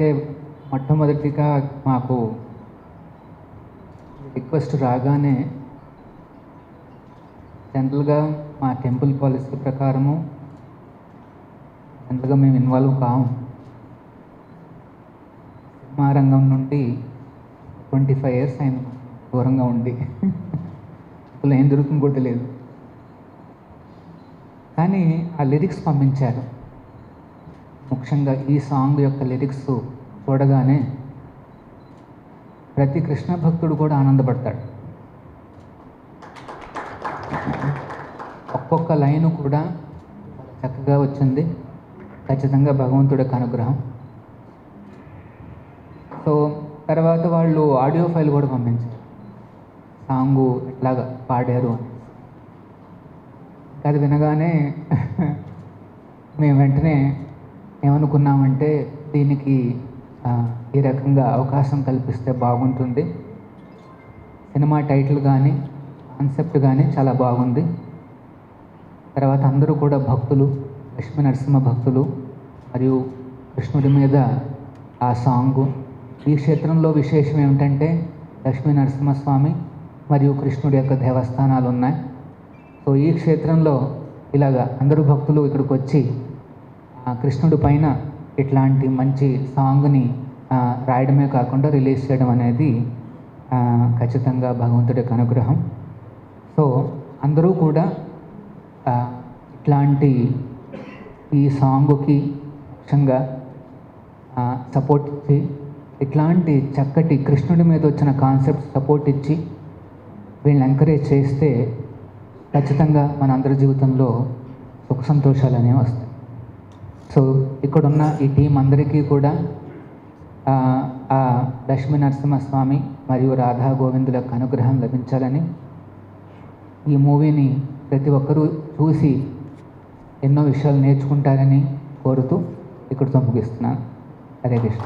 అంటే మొట్టమొదటిగా మాకు రిక్వెస్ట్ రాగానే జనరల్గా మా టెంపుల్ పాలసీ ప్రకారము జనరల్గా మేము ఇన్వాల్వ్ కాము సినిమా రంగం నుండి ట్వంటీ ఫైవ్ ఇయర్స్ అయింది దూరంగా ఉండి. అసలు ఏం జరుగుతుందో కూడా తెలియదు. కానీ ఆ లిరిక్స్ పంపించారు. ముఖ్యంగా ఈ సాంగ్ యొక్క లిరిక్స్ చూడగానే ప్రతి కృష్ణ భక్తుడు కూడా ఆనందపడతాడు. ఒక్కొక్క లైను కూడా చక్కగా వచ్చింది. ఖచ్చితంగా భగవంతుడి యొక్క అనుగ్రహం. సో తర్వాత వాళ్ళు ఆడియో ఫైల్ కూడా పంపించారు. సాంగు ఎట్లాగా పాడారు అని. అది వినగానే మేము వెంటనే ఏమనుకున్నామంటే దీనికి ఈ రకంగా అవకాశం కల్పిస్తే బాగుంటుంది. సినిమా టైటిల్ కానీ కాన్సెప్ట్ కానీ చాలా బాగుంది. తర్వాత అందరూ కూడా భక్తులు లక్ష్మీ నరసింహ భక్తులు మరియు కృష్ణుడి మీద ఆ సాంగు. ఈ క్షేత్రంలో విశేషం ఏమిటంటే లక్ష్మీ నరసింహస్వామి మరియు కృష్ణుడి యొక్క దేవస్థానాలు ఉన్నాయి సో ఈ క్షేత్రంలో ఇలాగా అందరూ భక్తులు ఇక్కడికి వచ్చి కృష్ణుడి పైన ఇట్లాంటి మంచి సాంగ్ని రాయడమే కాకుండా రిలీజ్ చేయడం అనేది ఖచ్చితంగా భగవంతుడి యొక్క అనుగ్రహం. సో అందరూ కూడా ఇట్లాంటి ఈ సాంగ్కి ముఖ్యంగా సపోర్ట్ ఇచ్చి ఇట్లాంటి చక్కటి కృష్ణుడి మీద వచ్చిన కాన్సెప్ట్ సపోర్ట్ ఇచ్చి వీళ్ళని ఎంకరేజ్ చేస్తే ఖచ్చితంగా మన అందరి జీవితంలో సుఖ సంతోషాలు అనేవి వస్తాయి. సో ఇక్కడున్న ఈ టీం అందరికీ కూడా ఆ, లక్ష్మి లక్ష్మీ నరసింహస్వామి మరియు రాధా గోవిందుల యొక్క అనుగ్రహం లభించాలని ఈ మూవీని ప్రతి ఒక్కరూ చూసి ఎన్నో విషయాలు నేర్చుకుంటారని కోరుతూ ఇక్కడితో ముగిస్తున్నాను. హరే కృష్ణ.